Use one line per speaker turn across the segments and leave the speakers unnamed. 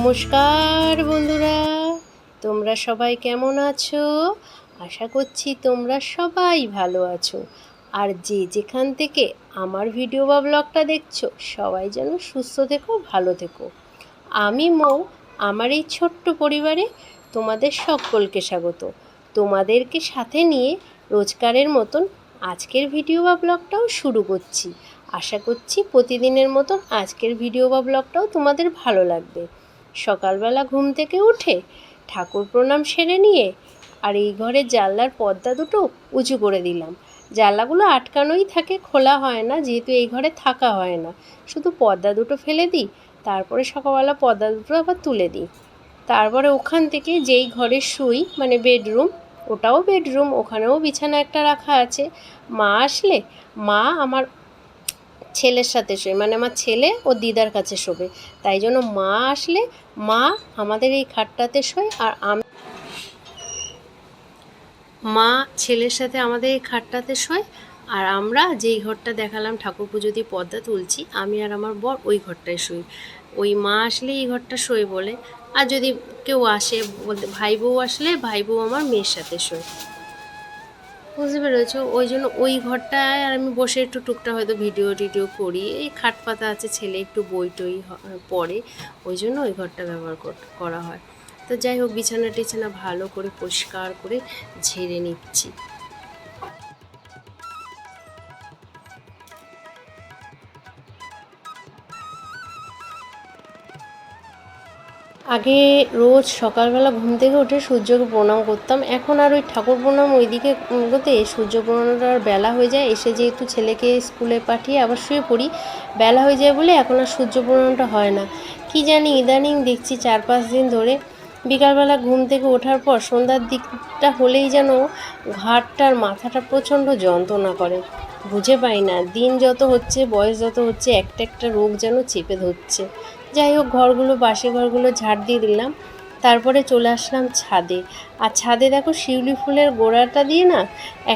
নমস্কার, বন্ধুরা। তোমরা সবাই কেমন আছো? আশা করছি তোমরা সবাই ভালো আছো। আর যে যেখান থেকে আমার ভিডিও বা ব্লগটা দেখছ, সবাই যেন সুস্থ থেকো, ভালো থেকো। আমি মৌ, আমার এই ছোট্ট পরিবারে তোমাদের সকলকে স্বাগত। তোমাদেরকে সাথে নিয়ে রোজকারের মতন আজকের ভিডিও বা ব্লগটাও শুরু করছি। আশা করছি প্রতিদিনের মতন আজকের ভিডিও বা ব্লগটাও তোমাদের ভালো লাগবে। সকালবেলা ঘুম থেকে উঠে ঠাকুর প্রণাম সেরে নিয়ে আর এই ঘরের জানলার পর্দা দুটো উঁচু করে দিলাম। জানলাগুলো আটকানোই থাকে, খোলা হয় না, যেহেতু এই ঘরে থাকা হয় না। শুধু পর্দা দুটো ফেলে দিই, তারপরে সকালবেলা পর্দা দুটো আবার তুলে দিই। তারপরে ওখান থেকে যেই ঘরে শুই মানে বেডরুম, ওটাও বেডরুম, ওখানেও বিছানা একটা রাখা আছে। মা আসলে, মা আমার ছেলের সাথে শোয়। মানে আমার ছেলে ও দিদার কাছে শোবে। তাই জন্য মা আসলে, মা আমাদের এই খাটটাতে শোয় আর আমি মা ছেলের সাথে আমাদের এই খাটটাতে শোয় আর আমরা যেই ঘরটা দেখালাম, ঠাকুর পুজো দিয়ে পর্দা তুলছি, আমি আর আমার বর ওই ঘরটায় শুই। ওই মা আসলে এই ঘরটা শোয় বলে। আর যদি কেউ আসে, বলতে ভাই বউ আসলে ভাই বউ আমার মেয়ের সাথে শোয়। বুঝতে পেরেছ ওই জন্য ওই ঘরটায় আর আমি বসে একটু টুকটা হয়তো ভিডিও টিডিও করি। এই খাট পাতা আছে, ছেলে একটু বই টই পড়ে। ওই জন্য ওই ঘরটা ব্যবহার করা হয়। তো যাই হোক, বিছানা টিছানা ভালো করে পরিষ্কার করে ঝেড়ে নিচ্ছি। আগে রোজ সকালবেলা ঘুম থেকে উঠে সূর্যকে প্রণাম করতাম। এখন আর ওই ঠাকুর প্রণাম ওইদিকে গোতে সূর্য প্রণামটার বেলা হয়ে যায়। এসে যেহেতু ছেলেকে স্কুলে পাঠিয়ে আবার শুয়ে পড়ি, বেলা হয়ে যায় বলে এখন আর সূর্য প্রণামটা হয় না। কি জানি, ইদানিং দেখছি চার পাঁচ দিন ধরে বিকালবেলা ঘুম থেকে ওঠার পর সন্ধ্যার দিকটা হলেই যেন ঘাটটার মাথাটা প্রচণ্ড যন্ত্রণা করে। বুঝে পাই না, দিন যত হচ্ছে, বয়স যত হচ্ছে, একটা একটা রোগ যেন চেপে ধরছে। যাই হোক, ঘরগুলো বাসে ঘরগুলো ঝাড় দিয়ে দিলাম। তারপরে চলে আসলাম ছাদে। আর ছাদে দেখো শিউলি ফুলের গোড়াটা দিয়ে না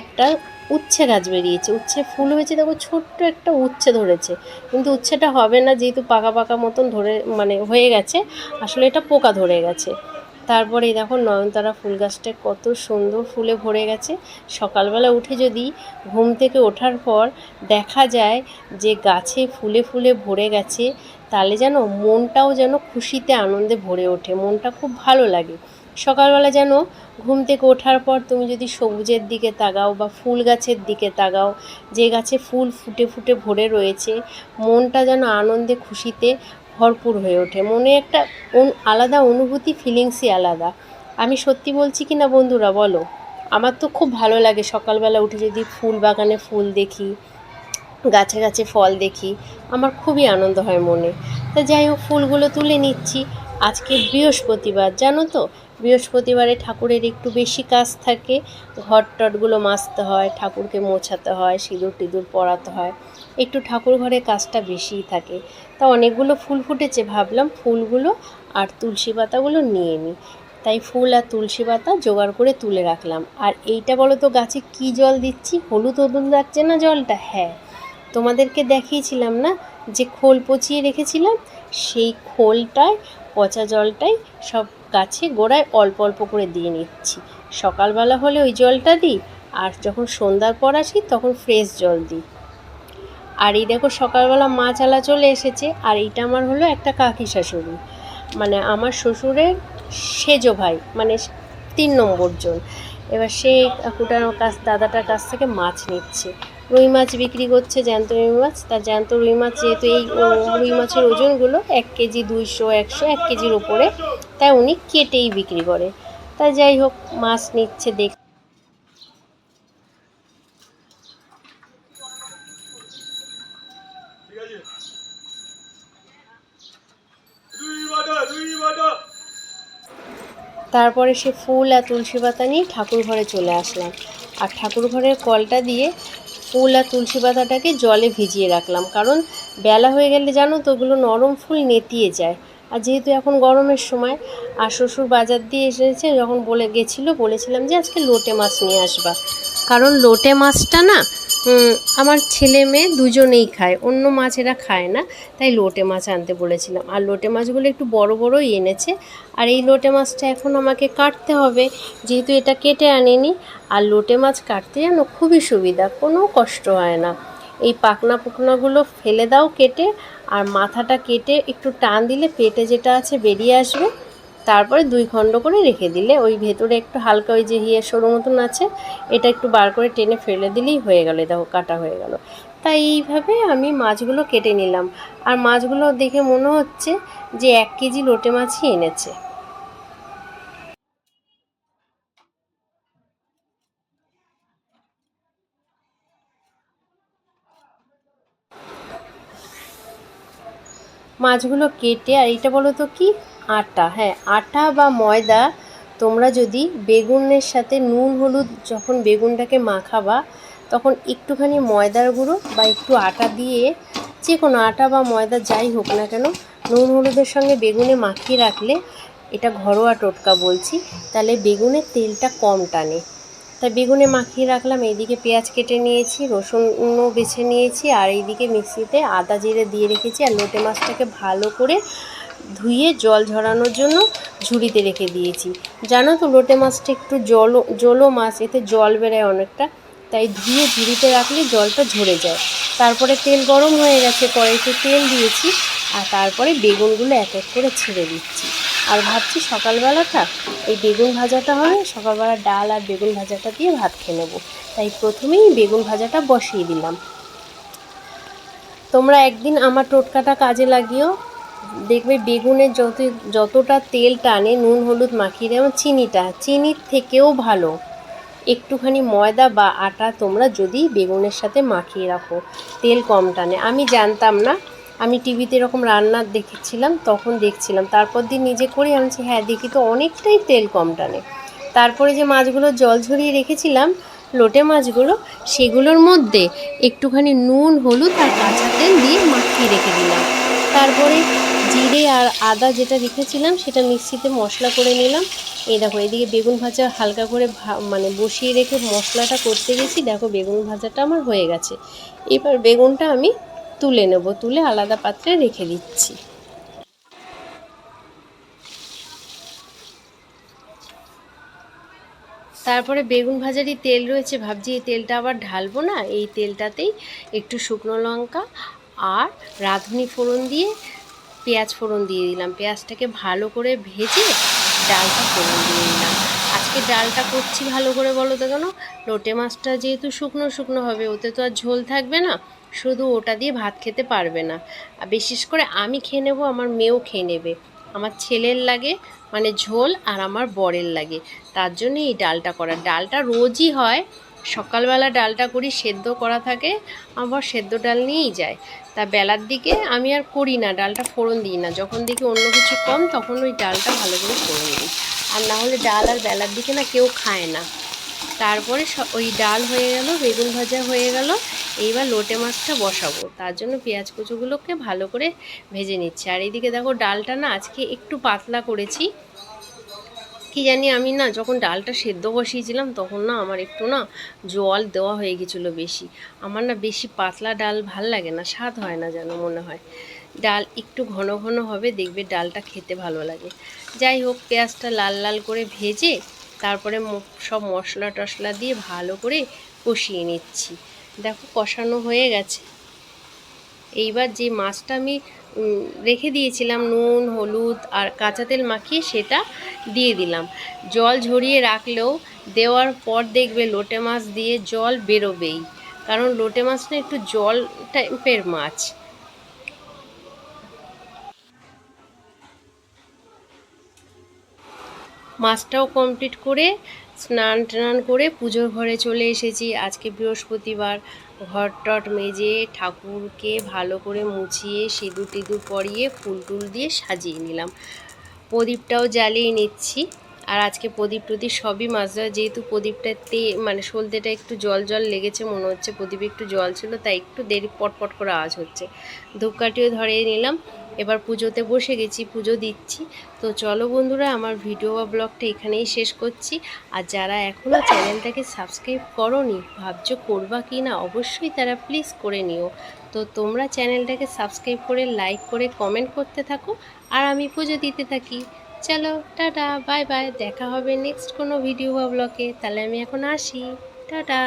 একটা উচ্ছে গাছ বেরিয়েছে। উচ্ছে ফুল হয়েছে, দেখো ছোট্ট একটা উচ্ছে ধরেছে। কিন্তু উচ্ছেটা হবে না, যেহেতু পাকা পাকা মতন ধরে মানে হয়ে গেছে, আসলে এটা পোকা ধরে গেছে। তারপরে দেখো নয়নতারা ফুল গাছটা কত সুন্দর ফুলে ভরে গেছে। সকালবেলা উঠে যদি ঘুম থেকে ওঠার পর দেখা যায় যে গাছে ফুলে ফুলে ভরে গেছে, তাহলে যেন মনটাও যেন খুশিতে আনন্দে ভরে ওঠে, মনটা খুব ভালো লাগে। সকালবেলা যেন ঘুম থেকে ওঠার পর তুমি যদি সবুজের দিকে তাকাও বা ফুল গাছের দিকে তাকাও, যে গাছে ফুল ফুটে ফুটে ভরে রয়েছে, মনটা যেন আনন্দে খুশিতে ভরপুর হয়ে ওঠে। মনে একটা আলাদা অনুভূতি ফিলিংসই আলাদা। আমি সত্যি বলছি কি না বন্ধুরা, বলো? আমার তো খুব ভালো লাগে সকালবেলা উঠে যদি ফুল বাগানে ফুল দেখি, গাছে গাছে ফল দেখি, আমার খুবই আনন্দ হয় মনে। তা যাই হোক, ফুলগুলো তুলে নিচ্ছি। আজকে বৃহস্পতিবার, জানো তো? বৃহস্পতিবারে ঠাকুরের একটু বেশি কাজ থাকে ঘর টটগুলো মাজতে হয়, ঠাকুরকে মোছাতে হয়, সিঁদুর টিঁদুর পরাতে হয়। একটু ঠাকুর ঘরে কাজটা বেশিই থাকে। তা অনেকগুলো ফুল ফুটেছে, ভাবলাম ফুলগুলো আর তুলসী পাতাগুলো নিয়ে নিই। তাই ফুল আর তুলসী পাতা জোগাড় করে তুলে রাখলাম। আর এইটা বলো তো, গাছে কি জল দিচ্ছি? হলুদ হলুদ লাগছে না জলটা? হ্যাঁ। তোমাদেরকে দেখিয়েছিলাম না? যে খোল পচিয়ে রেখেছিলাম, সেই খোলটায়, পচা জলটাই সব গাছে গোড়ায় অল্প অল্প করে দিয়ে নিচ্ছি। সকালবেলা হলে ওই জলটা দিই, আর যখন সন্ধ্যার পর আসি তখন ফ্রেশ জল দিই। আর এই দেখো সকালবেলা মা চালা চলে এসেছে, আর এইটা আমার হলো একটা কাকি শাশুড়ি। মানে আমার শ্বশুরের সেজো ভাই মানে তিন নম্বর জন। এবার সেই কাকুটার কাছ, দাদাটার কাছ থেকে মাছ নিচ্ছে। রুই মাছ বিক্রি করছে, জ্যান্ত রুই মাছ। তার জ্যান্ত রুই মাছ যেহেতু এই রুই মাছের ওজনগুলো এক কেজি দুইশো, একশো, এক কেজির ওপরে, তাই উনি কেটেই বিক্রি করে। তাই যাই হোক, মাছ নিচ্ছে দেখ তারপরে সে ফুল আর তুলসী পাতা নিয়ে ঠাকুর ঘরে চলে আসলাম। আর ঠাকুর ঘরের কলটা দিয়ে ফুল আর তুলসী পাতাটাকে জলে ভিজিয়ে রাখলাম। কারণ বেলা হয়ে গেলে জানো তো ওগুলো নরম ফুল নেতিয়ে যায়। আর যেহেতু এখন গরমের সময়, আর শ্বশুর বাজার দিয়ে এসেছে, যখন বলে গেছিল, বলেছিলাম যে আজকে লোটে মাছ নিয়ে আসবা। কারণ লোটে মাছটা না আমার ছেলে মেয়ে দুজনেই খায়, অন্য মাছ এরা খায় না, তাই লোটে মাছ আনতে বলেছিলাম। আর লোটে মাছগুলো একটু বড় বড়ই এনেছে, আর এই লোটে মাছটা এখন আমাকে কাটতে হবে, যেহেতু এটা কেটে আনিনি, আর লোটে মাছ কাটতে যেন খুবই সুবিধা, কোনো কষ্ট হয় না। এই পাকনা পুকনাগুলো ফেলে দাও কেটে, আর মাথাটা কেটে একটু টান দিলে পেটে যেটা আছে বেরিয়ে আসবে। তারপরে দুই খণ্ড করে রেখে দিলে ওই ভেতরে একটু হালকা ওই যে হিয়ে সরু মতন আছে, এটা একটু বার করে টেনে ফেলে দিলেই হয়ে গেল দেখো কাটা হয়ে গেল। তাই এইভাবে আমি মাছগুলো কেটে নিলাম। আর মাছগুলো দেখে মনে হচ্ছে যে এক কেজি লোটে মাছই এনেছে। মাছগুলো কেটে, আর এটা বলো তো কি? আটা। হ্যাঁ আটা বা ময়দা তোমরা যদি বেগুনের সাথে নুন, হলুদ যখন বেগুনটাকে মাখাবা, তখন একটুখানি ময়দার গুঁড়ো বা একটু আটা দিয়ে যে কোনো আটা বা ময়দা যাই হোক না কেন, নুন, হলুদের সঙ্গে বেগুনে মাখিয়ে রাখলে এটা ঘরোয়া টোটকা বলছি, তাহলে বেগুনের তেলটা কম টানে। তাই বেগুনে মাখিয়ে রাখলাম, এইদিকে পেঁয়াজ কেটে নিয়েছি, রসুনও বেছে নিয়েছি, আর এইদিকে মিক্সিতে আদা জিরে দিয়ে রেখেছি, আর লোটে মাছটাকে ভালো করে ধুয়ে জল ঝরানোর জন্য ঝুড়িতে রেখে দিয়েছি। জানো তো, লোটে মাছটা একটু জল জলও মাছ, এতে জল বেরোয় অনেকটা, তাই ধুয়ে ঝুড়িতে রাখলে জলটা ঝরে যায়। তারপরে তেল গরম হয়ে গেছে, কড়াইতে তেল দিয়েছি, আর তারপরে বেগুনগুলো এক এক করে ছেড়ে দিচ্ছি। আর ভাবছি সকালবেলাটা এই বেগুন ভাজাটা হবে, সকালবেলা ডাল আর বেগুন ভাজাটা দিয়ে ভাত খেয়ে নেব। তাই প্রথমেই বেগুন ভাজাটা বসিয়ে দিলাম। তোমরা একদিন আমার টোটকাটা কাজে লাগিও। দেখবে বেগুনের যত, যতটা তেল টানে, নুন, হলুদ মাখিয়ে দেওয়া চিনিটা, চিনির থেকেও ভালো। একটুখানি ময়দা বা আটা তোমরা যদি বেগুনের সাথে মাখিয়ে রাখো, তেল কম টানে। আমি জানতাম না আমি টিভিতে এরকম রান্না দেখেছিলাম, তখন দেখছিলাম। তারপর দিন নিজে করে আনছি হ্যাঁ দেখি তো অনেকটাই তেল কম টানে। তারপরে যে মাছগুলো জল ঝরিয়ে রেখেছিলাম, লোটে মাছগুলো, সেগুলোর মধ্যে একটুখানি নুন, হলুদ আর কাঁচা তেল দিয়ে মাখিয়ে রেখে দিলাম। তারপরে জিরে আর আদা যেটা রেখেছিলাম, সেটা মিক্সিতে মশলা করে নিলাম। এই দেখো, এদিকে বেগুন ভাজা হালকা করে মানে বসিয়ে রেখে মশলাটা করতে গেছি। দেখো, বেগুন ভাজাটা আমার হয়ে গেছে। এবার বেগুনটা আমি তুলে নেব, তুলে আলাদা পাত্রে রেখে দিচ্ছি। তারপরে বেগুন ভাজারই তেল রয়েছে, ভাবছি এই তেলটা আবার ঢালবো না, এই তেলটাতেই একটু শুকনো লঙ্কা আর রাঁধুনি ফোড়ন দিয়ে, পেঁয়াজ ফোড়ন দিয়ে দিলাম। পেঁয়াজটাকে ভালো করে ভেজে ডালটা ফোড়ন দিয়ে দিলাম। আজকে ডালটা করছি ভালো করে বলো তো কেন? লোটে মাছটা যেহেতু শুকনো শুকনো হবে, ওতে তো আর ঝোল থাকবে না। শুধু ওটা দিয়ে ভাত খেতে পারবে না। আর বিশেষ করে আমি খেয়ে নেব, আমার মেয়েও খেয়ে নেবে। আমার ছেলের লাগে মানে ঝোল, আর আমার বরের লাগে। তার জন্য এই ডালটা করা। ডালটা রোজই হয়। সকালবেলা ডালটা করি, সেদ্ধ করা থাকে। আবার সেদ্ধ ডাল নিয়েই যায়। তা বেলার দিকে আমি আর করি না। ডালটা ফোড়ন দিই না। যখন দেখি অন্য কিছু কম, তখন ওই ডালটা ভালো করে ফোড়ন দিই। আর না হলে ডাল আর বেলার দিকে না কেউ খায় না। তারপরে ওই ডাল হয়ে গেল, বেগুন ভাজা হয়ে গেল, এইবার লোটে মাছটা বসাবো। তার জন্য পেঁয়াজ কুচোগুলোকে ভালো করে ভেজে নিচ্ছে। আর এইদিকে দেখো ডালটা না আজকে একটু পাতলা করেছি। কি জানি আমি না যখন ডালটা সেদ্ধ বসিয়েছিলাম তখন না আমার একটু না জল দেওয়া হয়ে গেছিল বেশি। আমার না বেশি পাতলা ডাল ভালো লাগে না, স্বাদ হয় না যেন মনে হয়। ডাল একটু ঘন ঘন হবে, দেখবে ডালটা খেতে ভালো লাগে। যাই হোক, পেঁয়াজটা লাল লাল করে ভেজে তারপরে সব মশলা টশলা দিয়ে ভালো করে কষিয়ে নিচ্ছি। দেখো কষানো হয়ে গেছে। এইবার যে মাছটা আমি রেখে দিয়েছিলাম, নুন, হলুদ আর কাঁচা তেল মাখিয়ে সেটা দিয়ে দিলাম। জল ঝরিয়ে রাখলেও দেওয়ার পর দেখবে লোটে মাছ দিয়ে জল বেরোবেই। কারণ লোটে মাছটা একটু জল টাইপের মাছ। মাছটাও কমপ্লিট করে স্নান টান করে পুজোর ঘরে চলে এসেছি। আজকে বৃহস্পতিবার ঘর টট মেজে ঠাকুরকে ভালো করে মুছিয়ে সিঁদুর টিঁদুর পরিয়ে ফুল টুল দিয়ে সাজিয়ে নিলাম। প্রদীপটাও জ্বালিয়ে নিচ্ছি। আর আজকে প্রদীপ টদীপ সবই মাছ দেওয়া যেহেতু প্রদীপটাতে মানে সলতেটা একটু জল জল লেগেছে, মনে হচ্ছে প্রদীপে একটু জল ছিল, তাই একটু দেরি পটপট করে আওয়াজ হচ্ছে। ধূপকাঠিও ধরিয়ে নিলাম। এবার পুজোতে বসে গেছি, পুজো দিচ্ছি। তো চলো বন্ধুরা, আমার ভিডিও বা ব্লগটা এখানেই শেষ করছি। আর যারা এখনও চ্যানেলটাকে সাবস্ক্রাইব করনি, ভাবছ করবা কি না, অবশ্যই তারা প্লিজ করে নিও। তো তোমরা চ্যানেলটাকে সাবস্ক্রাইব করে লাইক করে কমেন্ট করতে থাকো। আর আমি পুজো দিতে থাকি। চলো, টাটা বাই বাই দেখা হবে নেক্সট কোনো ভিডিও বা ব্লগে। তাহলে আমি এখন আসি। টাটা!